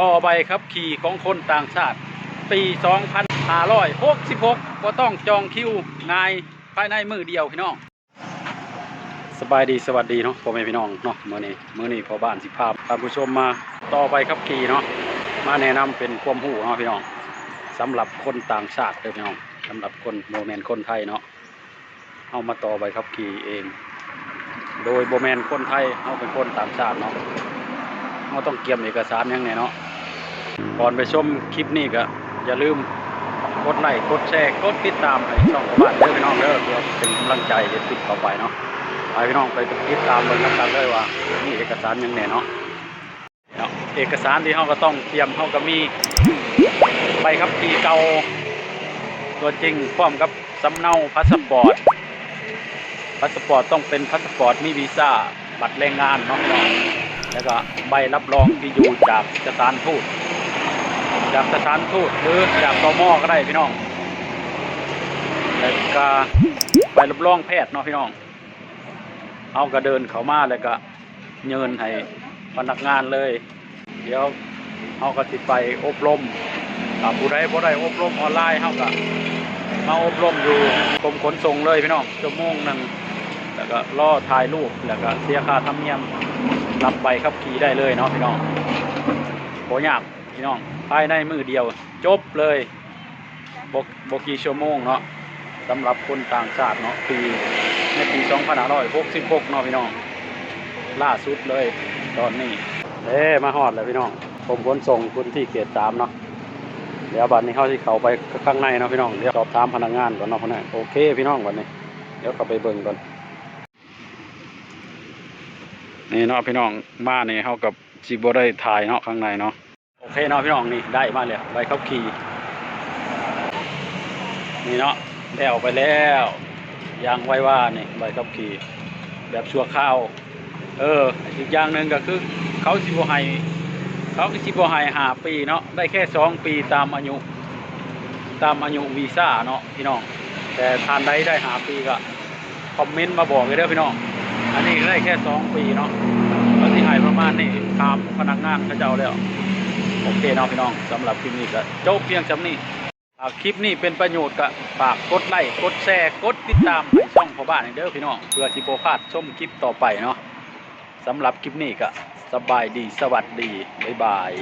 ต่อไปครับขี่ของคนต่างชาติ ปี 2566ก็ต้องจองคิวง่ายภายในมือเดียวพี่น้อง สบายดีสวัสดีเนาะพ่อแม่พี่น้องเนาะมื้อนี้มื้อนี้พอบ้านสิภาพท่านผู้ชมมาต่อไปครับขี่เนาะมาแนะนำเป็นความรู้เนาะพี่น้องสำหรับคนต่างชาติเด้อพี่น้องสำหรับคนโมเมนคนไทยเนาะเอามาต่อไปครับขี่เอง โดยโบแมนคนไทยเอาเป็นคนต่างชาติเนาะเราต้องเกียมเอกสารยังไงเนาะ ก่อนไปชมคลิปนี้ก็อย่าลืมกดไลค์กดแชร์กดติดตามให้ช่องของบ้านเด้อพี่น้องเด้อเพื่อเป็นกำลังใจเฮ็ดคลิปต่อไปเนาะไปพี่น้องไปติดตามเบิ่งกันเลยว่ามีเอกสารยังไงเนาะเนาะเอกสารที่เราก็ต้องเตรียมเราก็มีใบขับขี่เก่าตัวจริงพร้อมกับสำเนาพาสปอร์ตพาสปอร์ตต้องเป็นพาสปอร์ตมีวีซ่าบัตรแรงงานเน้องน้องแล้วก็ใบรับรองที่อยู่จากสถานทูต จากสถานทูตหรือจากตมก็ได้พี่น้องแล้วก็ใบรับรองแพทย์เนาะพี่น้อง เอาก็เดินเขามาแล้วก็เยินให้พนักงานเลย เดี๋ยวเอาก็สิไปอบรมถ้าผู้ใดบ่ได้อบรมออนไลน์เฮาก็มาอบรมอยู่กรมขนส่งเลยพี่น้องชั่วโมงหนึงแล้วก็ล่อถ่ายรูปแล้วก็เสียค่าธรรมเนียมรับใบขับขี่ได้เลยเนาะพี่น้องโหยาก พี่น้องภายในมือเดียว จบเลยบกบกี่ชั่วโมงเนาะสำหรับคนต่างชาติเนาะปีในปี2566เนาะพี่น้อง ล่าสุดเลยตอนนี้เอ้มาฮอดแล้วพี่น้อง ผมขนส่งพื้นที่เขตสามเนาะเดี๋ยวบัดนี้เข้าที่เขาไปข้างในเนาะพี่น้องเดี๋ยวสอบถามพนักงานก่อนเนาะพนักโอเคพี่น้องบัดนี้ เดี๋ยวเข้าไปเบิ่งก่อนนี่เนาะพี่น้องมาเนี่ยเขากับจีบได้ถ่ายเนาะข้างในเนาะ โอเคเนาะพี่น้องนี่ได้มาแล้วใบขับขี่นี่เนาะได้ออกไปแล้วยางไว้ว่านี่ใบขับขี่แบบชั่วข้าว เอออีกอย่างหนึ่งก็คือ เขาสิบให้เขาสิบให้หาปีเนาะได้แค่สองปีตามอายุ ตามอายุวีซ่าเนาะพี่น้อง แต่ทานใดได้หาปีก็คอมเมนต์มาบอกเลยเด้อพี่น้อง อันนี้ได้แค่สองปีเนาะเขาที่ให้ประมาณนี้ตามพนักงานเขาเจ้าแล้ว โอเคเนาะพี่น้องสำหรับคลิปนี้ก็จบเพียงจำนี้คลิปนี้เป็นประโยชน์กับฝากกดไลค์กดแชร์กดติดตามให้ช่องพ่อบ้านเด้อพี่น้องเพื่อที่โปรพลาดชมคลิปต่อไปเนาะสำหรับคลิปนี้ก็สบายดีสวัสดีบ๊ายบาย